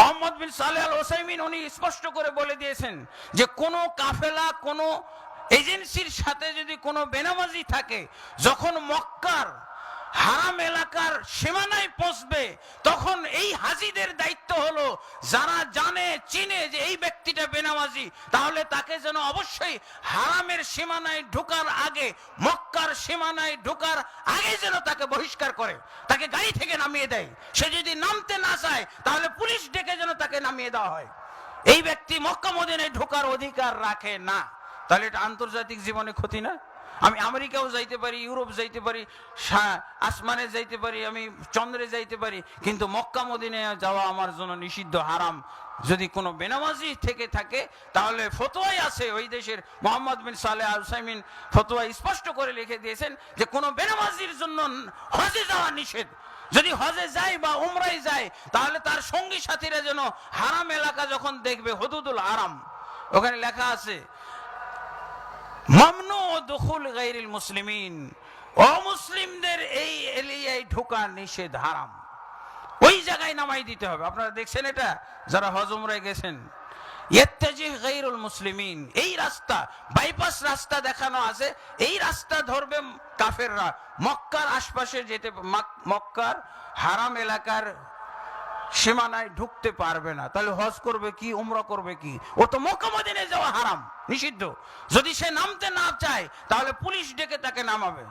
মোহাম্মদ বিন সালে আল ওসাইমিন উনি স্পষ্ট করে বলে দিয়েছেন যে কোনো কাফেলা, কোনো এজেন্সির সাথে যদি কোনো বেনামাজি থাকে, যখন মক্কার হারাম এলাকার সীমানায় পৌঁছবে, তখন এই হাজিদের দায়িত্ব হলো যারা জানে, চিনে যে এই ব্যক্তিটা বেনামাজি, তাহলে তাকে যেন অবশ্যই হারামের সীমানায় ঢোকার আগে, মক্কার সীমানায় ঢোকার আগে বহিষ্কার করে, তাকে গাড়ি থেকে নামিয়ে দেয়। সে যদি নামতে না চায়, তাহলে পুলিশ ডেকে যেন তাকে নামিয়ে দেওয়া হয়। এই ব্যক্তি মক্কা মদিনে ঢোকার অধিকার রাখে না। তাহলে এটা আন্তর্জাতিক জীবনে ক্ষতি না? আমি আমেরিকাও যাইতে পারি, ইউরোপ যাইতে পারি আসমানে যাইতে পারি, আমি চন্দ্রে যাইতে পারি, কিন্তু মক্কা মদিনে যাওয়া আমার জন্য নিষিদ্ধ, হারাম। যদি কোনো বেনামাজি থেকে থাকে, তাহলে ফতোয়াই আছে। ওই দেশের মোহাম্মদ বিন সালে আল সাইমিন ফতোয়া স্পষ্ট করে লিখে দিয়েছেন যে, কোনো বেনামাজির জন্য হজে যাওয়া নিষেধ। যদি হজে যায় বা উমরাই যায়, তাহলে তার সঙ্গী সাথীরা যেন হারাম এলাকা যখন দেখবে, হদুদুল আরাম ওখানে লেখা আছে মামনু দখুল গাইরিল মুসলিমিন। অমুসলিমদের এই এলিয়ায় ঢোকা নিষেধ হারাম ওই জায়গায় নামাই দিতে হবে। আপনারা দেখছেন এটা? যারা হজমরায় গেছেন। গাইরুল মুসলিমিন। এই রাস্তা, বাইপাস রাস্তা দেখানো আছে। এই রাস্তা ধরবে কাফেররা। মক্কার আশপাশে যেতে, মাক- মক্কার হারাম এলাকার সীমানায় ঢুকতে পারবে না। তাহলে হজ করবে কি, উমরা করবে কি? ও তো মোকামদিনে যাওয়া হারাম, নিষিদ্ধ। যদি সে নামতে না চায়, তাহলে পুলিশ ডেকে তাকে নামাবে।